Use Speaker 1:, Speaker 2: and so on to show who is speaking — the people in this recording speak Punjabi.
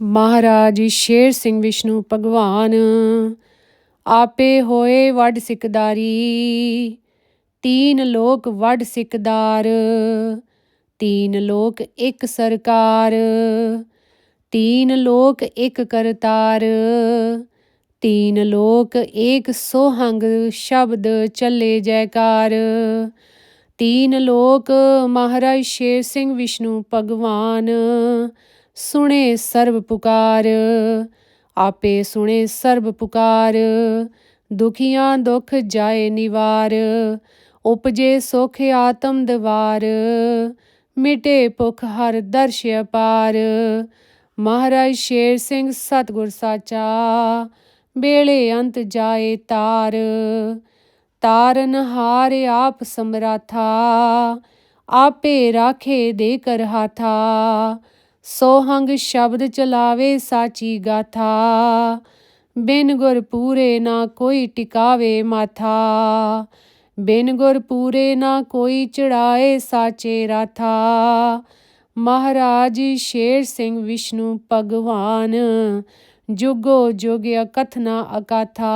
Speaker 1: ਮਹਾਰਾਜ ਸ਼ੇਰ ਸਿੰਘ ਵਿਸ਼ਨੂੰ ਭਗਵਾਨ, ਆਪੇ ਹੋਏ ਵੱਡ ਸਿਕਦਾਰੀ, ਤੀਨ ਲੋਕ ਵੱਡ ਸਿਕਦਾਰ, ਤੀਨ ਲੋਕ ਇੱਕ ਸਰਕਾਰ, ਤੀਨ ਲੋਕ ਇੱਕ ਕਰਤਾਰ, ਤੀਨ ਲੋਕ ਏਕ ਸੋਹੰਗ ਸ਼ਬਦ ਚੱਲੇ ਜੈਕਾਰ, ਤੀਨ ਲੋਕ ਮਹਾਰਾਜ ਸ਼ੇਰ ਸਿੰਘ ਵਿਸ਼ਨੂੰ ਭਗਵਾਨ ਸੁਣੇ ਸਰਬ ਪੁਕਾਰ, ਆਪੇ ਸੁਣੇ ਸਰਬ ਪੁਕਾਰ। ਦੁਖੀਆਂ ਦੁਖ ਜਾਏ ਨਿਵਾਰ, ਉਪਜੇ ਸੁਖ ਆਤਮ ਦਵਾਰ। ਮਿਟੇ ਭੁਖ ਹਰ ਦਰਸ਼ ਅਪਾਰ। ਮਹਾਰਾਜ ਸ਼ੇਰ ਸਿੰਘ ਸਤਿਗੁਰ ਸਾਚਾ, ਬੇਲੇ ਅੰਤ ਜਾਏ ਤਾਰ। ਤਾਰਨ ਹਾਰ ਆਪ ਸਮਰਾਥਾ, ਆਪੇ ਰਾਖੇ ਦੇ ਕਰ ਹਾਥਾ। ਸੋਹੰਗ ਸ਼ਬਦ ਚਲਾਵੇ ਸਾਚੀ ਗਾਥਾ। ਬਿਨ ਗੁਰ ਪੂਰੇ ਨਾ ਕੋਈ ਟਿਕਾਵੇ ਮਾਥਾ। ਬਿਨ ਗੁਰ ਪੂਰੇ ਨਾ ਕੋਈ ਚੜਾਏ ਸਾਚੇ ਰਾਥਾ। ਮਹਾਰਾਜ ਸ਼ੇਰ ਸਿੰਘ ਵਿਸ਼ਨੂੰ ਭਗਵਾਨ, ਜੁਗੋ ਜੁਗ ਅਕਥਨਾ ਅਕਾਥਾ।